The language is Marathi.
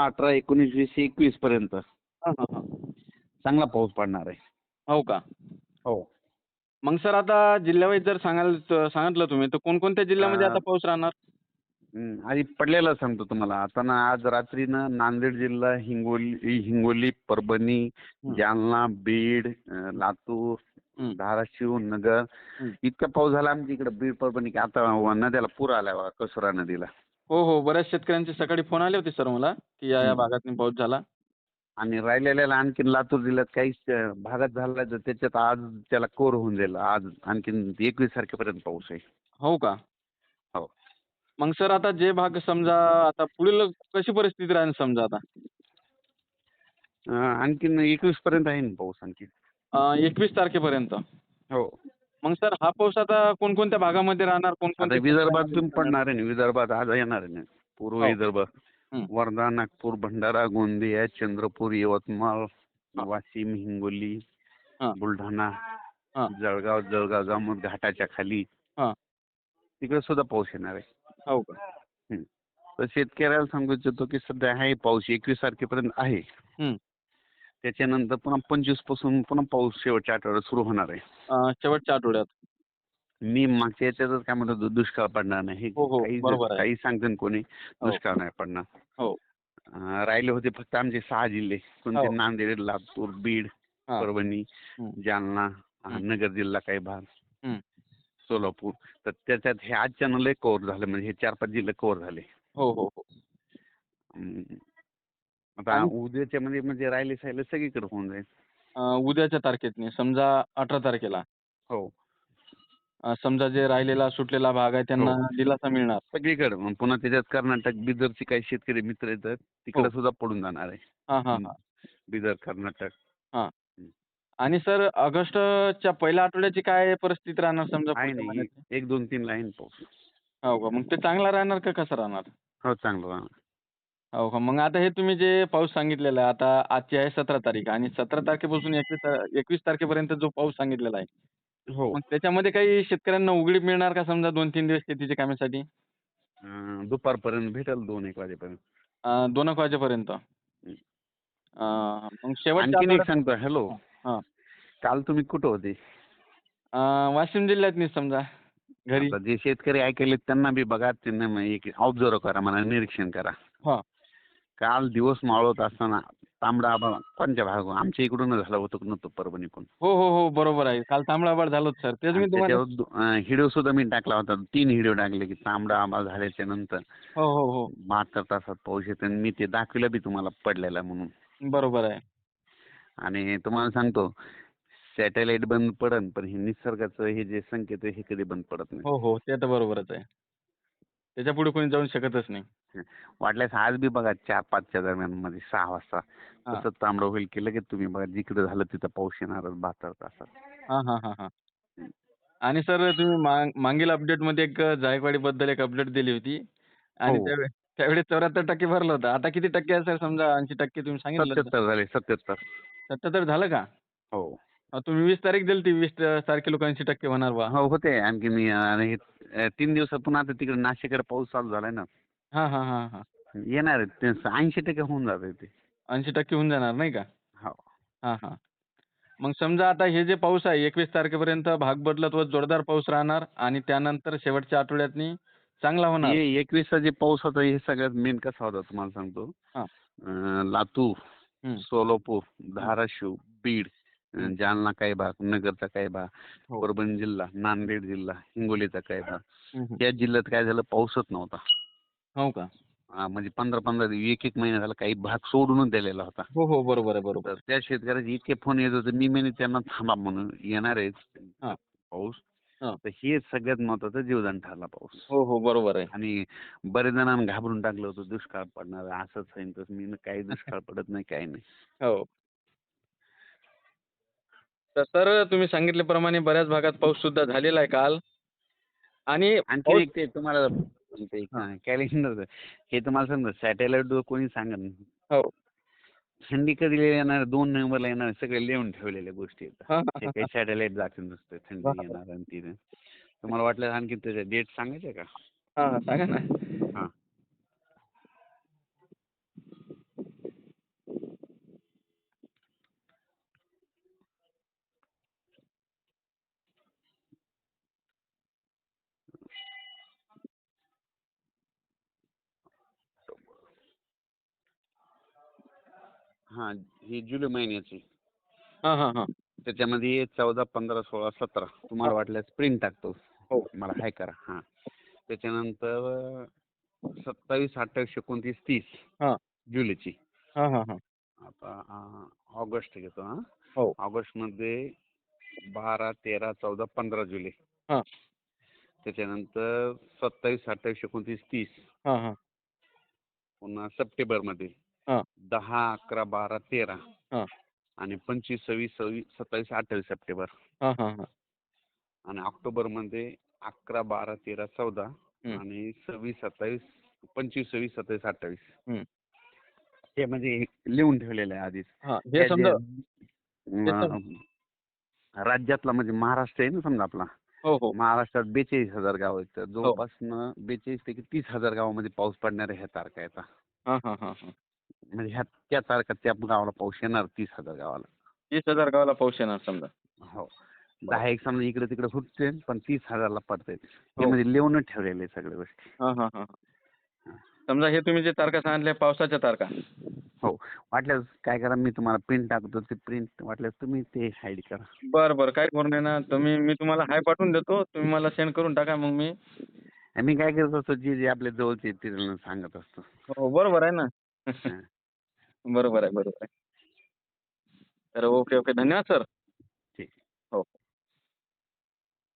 अठरा एकोणीस वीस एकवीस पर्यंत. हां हां हां. चांगला पाऊस पडणार आहे. हो का? हो. मग सर आता जिल्ह्यावाईज जर सांगाल सांगितलं तुम्ही तर कोणकोणत्या जिल्ह्यामध्ये आता पाऊस राहणार? आधी पडलेला सांगतो तुम्हाला. आता ना आज रात्रीनं नांदेड जिल्हा हिंगोली हिंगोली परभणी. जालना बीड अं, लातूर. धाराशिव नगर. इतका पाऊस झाला आमच्या इकडे बीड परभणी की आता नद्याला पूर बघा कसुरा नदीला. हो हो. बऱ्याच शेतकऱ्यांचे सकाळी फोन आले होते सर मला की या या. भागातून पाऊस झाला. आणि राहिलेल्याला आणखीन लातूर जिल्ह्यात काही श- भागात झाला तर त्याच्यात आज त्याला कोर होऊन जाईल. आज आणखीन एकवीस तारखेपर्यंत पाऊस आहे. हो का? हो. मग सर आता जे भाग समजा आता पुढील कशी परिस्थिती राहील समजा आता? अं, आणखीन एकवीस पर्यंत आहे ना पाऊस आणखी एकवीस तारखेपर्यंत. हो. मग सर हा पाऊस आता कोणकोणत्या भागामध्ये राहणार आता कोणकोणत्या विदर्भातून पडणार आहे ना विदर्भात आज येणार आहे ना पूर्व हो. विदर्भ हं. वर्धा नागपूर भंडारा गोंदिया चंद्रपूर यवतमाळ. वाशिम हिंगोली हा. बुलढाणा हा. जळगाव जळगाव जामोद घाटाच्या खाली हा. तिकडे सुद्धा पाऊस येणार आहे हो का तर शेतकऱ्याला सांगू इच्छितो की सध्या आहे पाऊस एकवीस तारखेपर्यंत आहे हं. त्याच्यानंतर पुन्हा पंचवीसपासून पुन्हा पाऊस शेवटच्या आठवड्यात सुरू होणार आहे अं, शेवटच्या आठवड्यात मी मागच्या याच्यातच काय म्हणतो दु- दुष्काळ पडणार नाही हे हो, हो, काही बरोबर आहे. काही सांगते कोणी दुष्काळ नाही पडणार हो. अं, राहिले होते फक्त आमचे सहा जिल्हे कोणते हो. नांदेड लातूर बीड हा. परभणी हं. जालना हं. नगर जिल्हा काही भाग हं. सोलापूर तर त्याच्यात हे आजच्या लय कव्हर झालं म्हणजे हे चार पाच जिल्हे कव्हर झाले हो हो हो आता उद्याच्या मध्ये म्हणजे राहिले सायले सगळीकडे होऊन जाईल. उद्याच्या तारखेत समजा अठरा तारखेला. हो. अं, समजा जे राहिलेला सुटलेला भाग आहे त्यांना हो. दिलासा मिळणार. सगळीकडे मग पुन्हा त्याच्यात कर्नाटक बिदरचे काही शेतकरी मित्र येतात तिकडे हो. सुद्धा पडून जाणार आहे. हां हां बिदर कर्नाटक. आणि सर ऑगस्टच्या पहिल्या आठवड्याची काय परिस्थिती राहणार समजा आहे पुढच्या नाही. महिन्याची? एक दोन तीन लाईन पाऊस हो का? मग ते चांगला राहणार का कसं राहणार? हो चांगलं राहणार. हो का? मग आता हे तुम्ही जे पाऊस सांगितलेला आहे आता आजची आहे सतरा तारीख आणि सतरा तारखेपासून एकवीस एकवीस तारखेपर्यंत जो पाऊस सांगितलेला आहे. हो. मग त्याच्यामध्ये काही शेतकऱ्यांना उघडीप मिळणार का समजा दोन तीन दिवस शेतीच्या कामासाठी? अं, दुपारपर्यंत भेटेल दोन एक वाजेपर्यंत. अं, दोन एक वाजेपर्यंत. अं, मग शेवटच्या आणखीन एक आठवड्यात सांगतो हॅलो. हां. काल तुम्ही कुठं होते? अं, वाशिम जिल्ह्यात नाही समजा घरी. आता जे शेतकरी ऐकले त्यांना बी बघा त्यांना मग एक ऑब्झर्व करा मला निरीक्षण करा. हां. काल दिवस मावळत असताना तांबडा आभाळ कोणत्या भाग आमच्या इकडून झालं होतं नव्हतं परभणीकडून. हो हो हो बरोबर आहे. काल तांबडा आभाळ झालं सर. तेच मी आणि तुम्हाला त्याच्यावर दो- व्हिडिओ सुद्धा मी टाकला होता. तीन व्हिडिओ टाकले की तांबडा आभाळ झाल्याच्यानंतर हो हो हो. बहात्तर तासात पाऊस येतो आणि मी ते दाखविलं बी तुम्हाला पडलेला म्हणून. बरोबर आहे. आणि तुम्हाला सांगतो सॅटेलाइट बंद पडन पण हे निसर्गाचं हे जे संकेत आहे हे कधी बंद पडत नाही. हो हो ते तर बरोबरच आहे. त्याच्या पुढे कोणी जाऊ शकतच नाही. वाटल्यास आज बी बघा चार पाचच्या दरम्यानमध्ये सहा वाजता हां. तसं तांबडं होईल की लगेच तुम्ही बघा जिकडे झालं तिथं पाऊस येणारच बहात्तर तासात. हां हां हां हां. आणि सर तुम्ही माग मागील अपडेटमध्ये एक जायकवाडीबद्दल एक अपडेट दिली होती. आणि हो. त्यावेळी त्यावेळी चौऱ्याहत्तर टक्के भरलं होतं. आता किती टक्के आहे सर? समजा ऐंशी टक्के तुम्ही सांगितलं झाले सत्याहत्तर. सत्याहत्तर झालं का? हो. तुम्ही वीस तारीख दिली ती वीस तारखेला ऐंशी टक्के होणार बा. हो होते. आणखी मी तीन दिवसात पुन्हा आता तिकडे नाशिकडे पाऊस चालू झालाय ना. हां हां हां हां. येणार ऐंशी टक्के होऊन जाते ते. ऐंशी टक्के होऊन जाणार नाही का? हो. हां हां. मग समजा आता हे जे पाऊस आहे एकवीस तारखेपर्यंत भाग बदलत व जोरदार पाऊस राहणार आणि त्यानंतर शेवटच्या आठवड्यातनी चांगला होणार. हे एकवीसचा जे पाऊस होता हे सगळ्यात मेन कसा होता तुम्हाला सांगतो? हां. अं, लातूर. सोलापूर धाराशिव बीड अं. जालना काही भाग नगरचा काही भाग हो. परभणी जिल्हा नांदेड जिल्हा हिंगोलीचा काही भाग. त्या जिल्ह्यात काय झालं? पाऊसच नव्हता. हो का? हा, म्हणजे पंधरा पंधरा दिवस एक एक महिना झाला काही भाग सोडूनच दिलेला होता. हो हो बरोबर आहे बरोबर. तर त्या शेतकऱ्याचे इतके फोन येत होते मी म्हणे त्यांना थांबा म्हणून येणार आहे हां. पाऊस. हां. तर हे सगळ्यात महत्वाचं जीवदान ठरला पाऊस. हो हो बरोबर आहे. आणि बरेच जणांना घाबरून टाकलं होतं दुष्काळ पडणार आहे, असंच होईल तसं मी म्हणलं, काही दुष्काळ पडत नाही काही नाही. हो. तर सर तुम्ही सांगितल्याप्रमाणे बऱ्याच भागात पाऊस सुद्धा झालेला आहे काल. आणि आणखी एक ते तुम्हाला ते कॅलेंडर हे. तुम्हाला सांगतो सॅटेलाइट कोणी सांगत हो. थंडी कधी येणार दोन नोव्हेंबरला येणार सगळे लिहून ठेवलेल्या गोष्टी काही सॅटेलाइट दाखवत नसतं. थंडी येणार आणि तिने तुम्हाला वाटलं आणखी त्याच्या डेट सांगायचे का? सांगा ना हां हा ही जुलै महिन्याची. हा हा हा. त्याच्यामध्ये चौदा पंधरा सोळा सतरा तुम्हाला वाटल्यास प्रिंट टाकतो. हो. मला हाय करा हा. त्याच्यानंतर सत्तावीस अठ्ठावीस एकोणतीस तीस हा. जुलैची. हा हा हा. आता ऑगस्ट घेतो हा. हो. ऑगस्टमध्ये बारा तेरा चौदा पंधरा जुलै. हा. त्याच्यानंतर सत्तावीस अठ्ठावीस एकोणतीस तीस. हा हा. पुन्हा सप्टेंबरमध्ये. दहा अकरा बारा तेरा हा. आणि पंचवीस सव्वीस सव्वीस सत्तावीस अठ्ठावीस सप्टेंबर. हा हा हा. आणि ऑक्टोबरमध्ये अकरा बारा तेरा चौदा. आणि सव्वीस सत्तावीस पंचवीस सव्वीस सत्तावीस अठ्ठावीस. हे. म्हणजे लिहून ठेवलेलं आहे आधीच. हा हे राज्यातला म्हणजे महाराष्ट्र आहे ना समजा आपला. हो हो. महाराष्ट्रात बेचाळीस हजार गाव आहेत. तर जवळपास बेचाळीस पैकी तीस हजार गावामध्ये पाऊस पडणाऱ्या ह्या तारखा येतात हा हा हा हा म्हणजे ह्या त्या तारखा त्या गावाला पाऊस येणार तीस हजार गावाला. तीस हजार गावाला पाऊस येणार समजा. हो. दहा एक समजा इकडे तिकडे सुटते पण तीस हजारला पडते ते हो. म्हणजे लिहूनच ठेवलेले आहे सगळ्या गोष्टी. हा हा हा. समजा हे तुम्ही जे तारखा सांगितल्या पावसाच्या तारखा. हो. वाटल्यास काय करा मी तुम्हाला प्रिंट टाकतो ते प्रिंट वाटल्यास तुम्ही ते हाईड करा. बरं बरं. काय करू नये ना. तुम्ही मी तुम्हाला हाय पाठवून देतो. तुम्ही मला सेंड करून टाका मग मी आणि मी काय करत असतो जे जे आपल्या जवळचे ते त्यांना सांगत असतो. हो बरोबर आहे ना. हा. बरोबर आहे बरोबर आहे. तर ओके ओके. धन्यवाद सर.